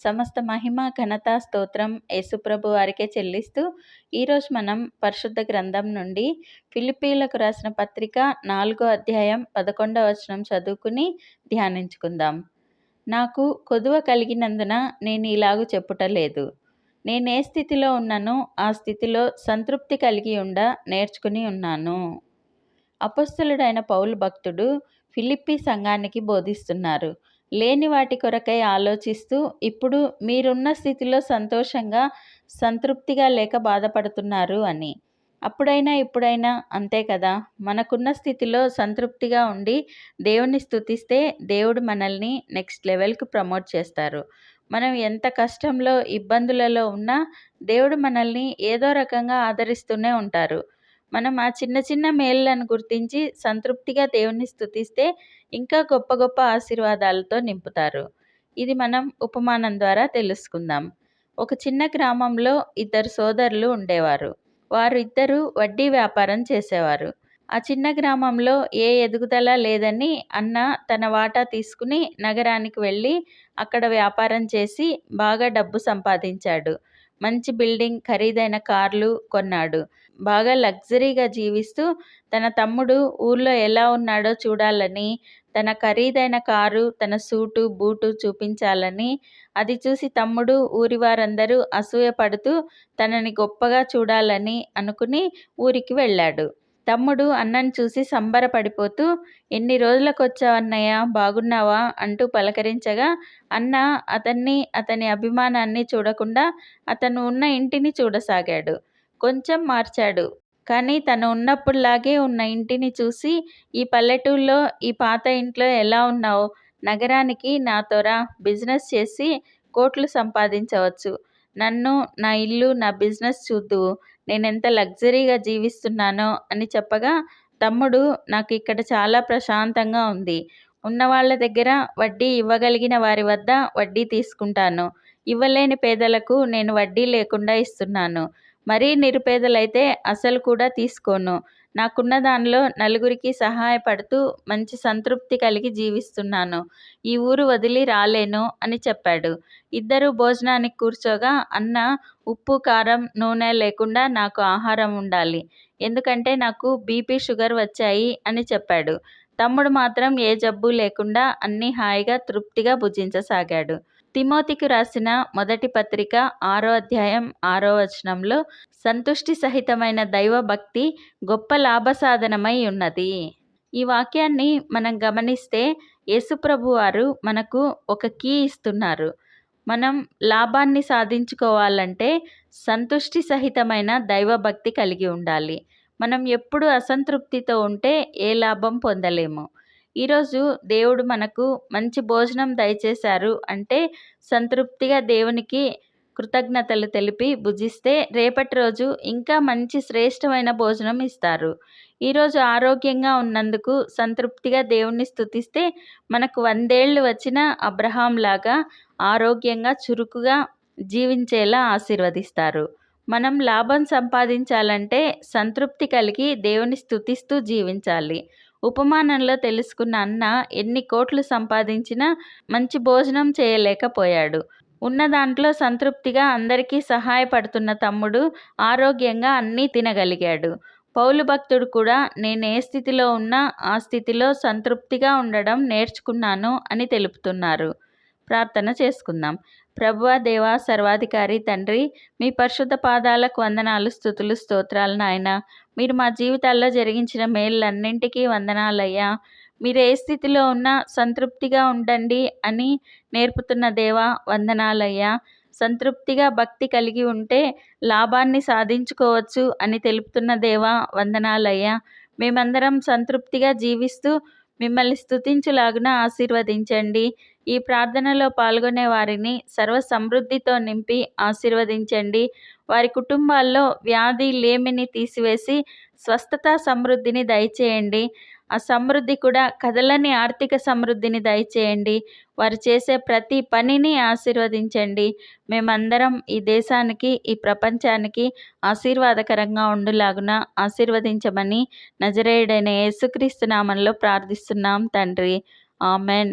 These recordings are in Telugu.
సమస్త మహిమ ఘనత స్తోత్రం యేసుప్రభు వారికే చెల్లిస్తూ ఈరోజు మనం పరిశుద్ధ గ్రంథం నుండి ఫిలిపీలకు రాసిన పత్రిక నాలుగో అధ్యాయం పదకొండవ వచనం చదువుకుని ధ్యానించుకుందాం. నాకు కొదువ కలిగినందున నేను ఇలాగ చెప్పుటలేదు నేనే స్థితిలో ఉన్నానో ఆ స్థితిలో సంతృప్తి కలిగి ఉండ నేర్చుకుని ఉన్నాను. అపస్తులుడైన పౌలు భక్తుడు ఫిలిప్పి సంఘానికి బోధిస్తున్నారు. లేని వాటి కొరకై ఆలోచిస్తూ ఇప్పుడు మీరున్న స్థితిలో సంతోషంగా సంతృప్తిగా లేక బాధపడుతున్నారు అని. అప్పుడైనా ఇప్పుడైనా అంతే కదా. మనకున్న స్థితిలో సంతృప్తిగా ఉండి దేవుని స్థుతిస్తే దేవుడు మనల్ని నెక్స్ట్ లెవెల్కి ప్రమోట్ చేస్తారు. మనం ఎంత కష్టంలో ఇబ్బందులలో ఉన్నా దేవుడు మనల్ని ఏదో రకంగా ఆదరిస్తూనే ఉంటారు. మనం ఆ చిన్న చిన్న మేళ్ళను గుర్తించి సంతృప్తిగా దేవుణ్ణి స్థుతిస్తే ఇంకా గొప్ప గొప్ప ఆశీర్వాదాలతో నింపుతారు. ఇది మనం ఉపమానం ద్వారా తెలుసుకుందాం. ఒక చిన్న గ్రామంలో ఇద్దరు సోదరులు ఉండేవారు. వారు ఇద్దరు వడ్డీ వ్యాపారం చేసేవారు. ఆ చిన్న గ్రామంలో ఏ ఎదుగుదల లేదని అన్న తన వాటా తీసుకుని నగరానికి వెళ్ళి అక్కడ వ్యాపారం చేసి బాగా డబ్బు సంపాదించాడు. మంచి బిల్డింగ్ ఖరీదైన కార్లు కొన్నాడు. బాగా లగ్జరీగా జీవిస్తూ తన తమ్ముడు ఊర్లో ఎలా ఉన్నాడో చూడాలని తన ఖరీదైన కారు తన సూటు బూటు చూపించాలని అది చూసి తమ్ముడు ఊరి వారందరూ అసూయపడుతూ తనని గొప్పగా చూడాలని అనుకుని ఊరికి వెళ్ళాడు. తమ్ముడు అన్నను చూసి సంబరపడిపోతూ ఎన్ని రోజులకు వచ్చావన్నయ్య బాగున్నావా? అంటూ పలకరించగా అన్న అతన్ని అతని అభిమానాన్ని చూడకుండా అతను ఉన్న ఇంటిని చూడసాగాడు. కొంచెం మార్చాడు. కానీ తను ఉన్నప్పుడులాగే ఉన్న ఇంటిని చూసి ఈ పల్లెటూళ్ళలో ఈ పాత ఇంట్లో ఎలా ఉన్నావు? నగరానికి నాతోరా బిజినెస్ చేసి కోట్లు సంపాదించవచ్చు. నన్ను నా ఇల్లు నా బిజినెస్ చూద్దు. నేను ఎంత లగ్జరీగా జీవిస్తున్నానో అని చెప్పగా తమ్ముడు నాకు ఇక్కడ చాలా ప్రశాంతంగా ఉంది. ఉన్న వాళ్ళ దగ్గర వడ్డీ ఇవ్వగలిగిన వారి వద్ద వడ్డీ తీసుకుంటాను. ఇవ్వలేని పేదలకు నేను వడ్డీ లేకుండా ఇస్తున్నాను. మరీ నిరుపేదలైతే అసలు కూడా తీసుకోను. నాకున్న దానిలో నలుగురికి సహాయపడుతూ మంచి సంతృప్తి కలిగి జీవిస్తున్నాను. ఈ ఊరు వదిలి రాలేను అని చెప్పాడు. ఇద్దరు భోజనానికి కూర్చోగా అన్న ఉప్పు కారం నూనె లేకుండా నాకు ఆహారం ఉండాలి. ఎందుకంటే నాకు బీపీ షుగర్ వచ్చాయి అని చెప్పాడు. తమ్ముడు మాత్రం ఏ జబ్బు లేకుండా అన్నీ హాయిగా తృప్తిగా భుజించసాగాడు. తిమోతికి రాసిన మొదటి పత్రిక ఆరో అధ్యాయం ఆరో వచనంలో సంతుష్టి సహితమైన దైవభక్తి గొప్ప లాభసాధనమై ఉన్నది. ఈ వాక్యాన్ని మనం గమనిస్తే యేసుప్రభు వారు మనకు ఒక కీ ఇస్తున్నారు. మనం లాభాన్ని సాధించుకోవాలంటే సంతుష్టి సహితమైన దైవభక్తి కలిగి ఉండాలి. మనం ఎప్పుడు అసంతృప్తితో ఉంటే ఏ లాభం పొందలేము. ఈరోజు దేవుడు మనకు మంచి భోజనం దయచేశారు అంటే సంతృప్తిగా దేవునికి కృతజ్ఞతలు తెలిపి భుజిస్తే రేపటి రోజు ఇంకా మంచి శ్రేష్టమైన భోజనం ఇస్తారు. ఈరోజు ఆరోగ్యంగా ఉన్నందుకు సంతృప్తిగా దేవుణ్ణి స్థుతిస్తే మనకు వందేళ్ళు వచ్చిన అబ్రహాంలాగా ఆరోగ్యంగా చురుకుగా జీవించేలా ఆశీర్వదిస్తారు. మనం లాభం సంపాదించాలంటే సంతృప్తి కలిగి దేవుని స్థుతిస్తూ జీవించాలి. ఉపమానంలో తెలుసుకున్న అన్న ఎన్ని కోట్లు సంపాదించినా మంచి భోజనం చేయలేకపోయాడు. ఉన్న దాంట్లో సంతృప్తిగా అందరికీ సహాయపడుతున్న తమ్ముడు ఆరోగ్యంగా అన్నీ తినగలిగాడు. పౌలు భక్తుడు కూడా నేను ఏ స్థితిలో ఉన్నా ఆ స్థితిలో సంతృప్తిగా ఉండడం నేర్చుకున్నాను అని తెలుపుతున్నారు. ప్రార్థన చేసుకుందాం. ప్రభువ దేవా సర్వాధికారి తండ్రి మీ పరిశుద్ధ పాదాలకు వందనాలు స్థుతులు స్తోత్రాలు నాయన. మీరు మా జీవితాల్లో జరిగించిన మేళ్ళన్నింటికీ వందనాలయ్యా. మీరు ఏ స్థితిలో ఉన్నా సంతృప్తిగా ఉండండి అని నేర్పుతున్న దేవా వందనాలయ్యా. సంతృప్తిగా భక్తి కలిగి ఉంటే లాభాన్ని సాధించుకోవచ్చు అని తెలుపుతున్న దేవా వందనాలయ్యా. మేమందరం సంతృప్తిగా జీవిస్తూ మిమ్మల్ని స్థుతించులాగున ఆశీర్వదించండి. ఈ ప్రార్థనలో పాల్గొనే వారిని సర్వ సమృద్ధితో నింపి ఆశీర్వదించండి. వారి కుటుంబాల్లో వ్యాధి లేమిని తీసివేసి స్వస్థత సమృద్ధిని దయచేయండి. ఆ సమృద్ధి కూడా కదలని ఆర్థిక సమృద్ధిని దయచేయండి. వారు చేసే ప్రతి పనిని ఆశీర్వదించండి. మేమందరం ఈ దేశానికి ఈ ప్రపంచానికి ఆశీర్వాదకరంగా ఉండులాగున ఆశీర్వదించమని నజరేయుడైన యేసుక్రీస్తు నామంలో ప్రార్థిస్తున్నాం తండ్రి. ఆమెన్.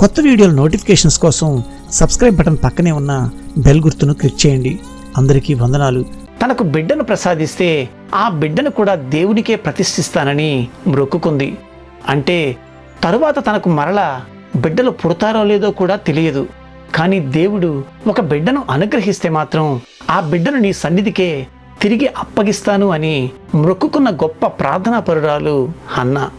కొత్త వీడియోల నోటిఫికేషన్స్ కోసం సబ్స్క్రైబ్ బటన్ పక్కనే ఉన్న బెల్ గుర్తును క్లిక్ చేయండి. అందరికీ వందనాలు. తనకు బిడ్డను ప్రసాదిస్తే ఆ బిడ్డను కూడా దేవునికే ప్రతిష్ఠిస్తానని మ్రొక్కుకుంది అంటే తరువాత తనకు మరలా బిడ్డలు పుడతారో లేదో కూడా తెలియదు. కానీ దేవుడు ఒక బిడ్డను అనుగ్రహిస్తే మాత్రం ఆ బిడ్డను నీ సన్నిధికే తిరిగి అప్పగిస్తాను అని మ్రొక్కుకున్న గొప్ప ప్రార్థనా పరురాలు అన్న